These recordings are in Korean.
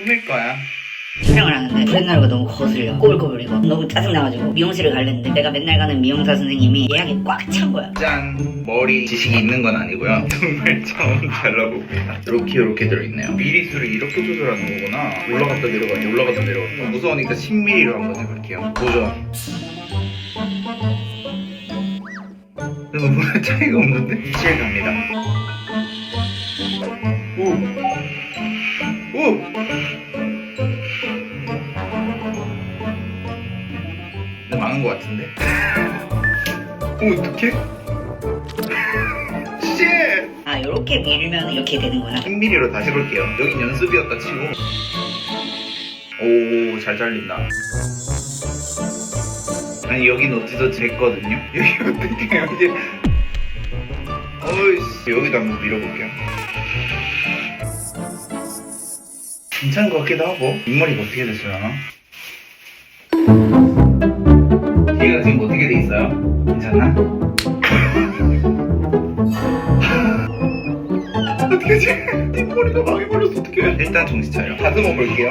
꾸밀 거야. 촬영을 하는데 맨날가 너무 거슬려. 꼬불꼬불이고. 너무 짜증나가지고 미용실을 갈랬는데 내가 맨날 가는 미용사 선생님이 예약이 꽉 찬 거야. 짠. 머리 지식이 있는 건 아니고요. 정말 처음 잘라봅니다. 이렇게 이렇게 들어있네요. 미리수를 이렇게 조절하는 거구나. 올라갔다 내려가니 올라갔다 내려가니 무서우니까 10mm로 한번 해볼게요. 도전. 이거 뭐야 차이가 없는데? 실 갑니다 오! 근데 망한 거 같은데? 오 어떡해? 쉣! 아 요렇게 밀면 이렇게 되는구나 10mm로 다시 볼게요. 여긴 연습이었다 치고. 오, 잘 잘린다. 아니, 여긴 어찌저찌 했거든요? 여기 어떻게 해요, 이제. 어이씨, 여기도 한번 밀어볼게요. 괜찮은 것 같기도 하고. 윗머리가 어떻게 됐으려나? 뒤가 지금 어떻게 돼 있어요? 괜찮나? 어떡하지? 뒷머리가 망해버렸어 어떡해 일단 정신 차려 다듬어 볼게요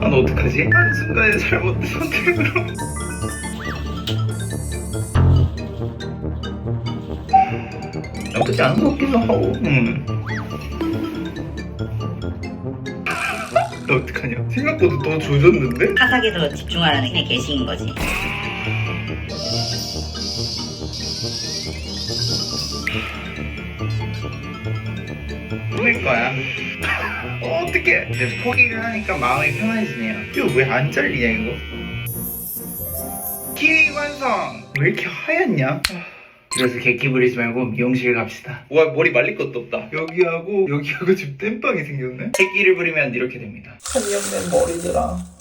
아, 너 어떡하지? 한순간에 잘못된 선택으로 나쁘지 않은 것 같기도 하고 음. 나 어떡하냐 생각보다 더 조졌는데? 화삭에서 집중하라는 게 계시인 거지 꾸밀 거야. 어, 어떡해. 이제 포기를 하니까 마음이 편해지네요. 이거 왜 안 잘리냐, 이거? 키위 완성! 왜 이렇게 하얗냐? 그래서 객기 부리지 말고 미용실 갑시다. 와, 머리 말릴 것도 없다. 여기하고 여기하고 지금 땜빵이 생겼네? 객기를 부리면 이렇게 됩니다. 한이 없는 머리들아.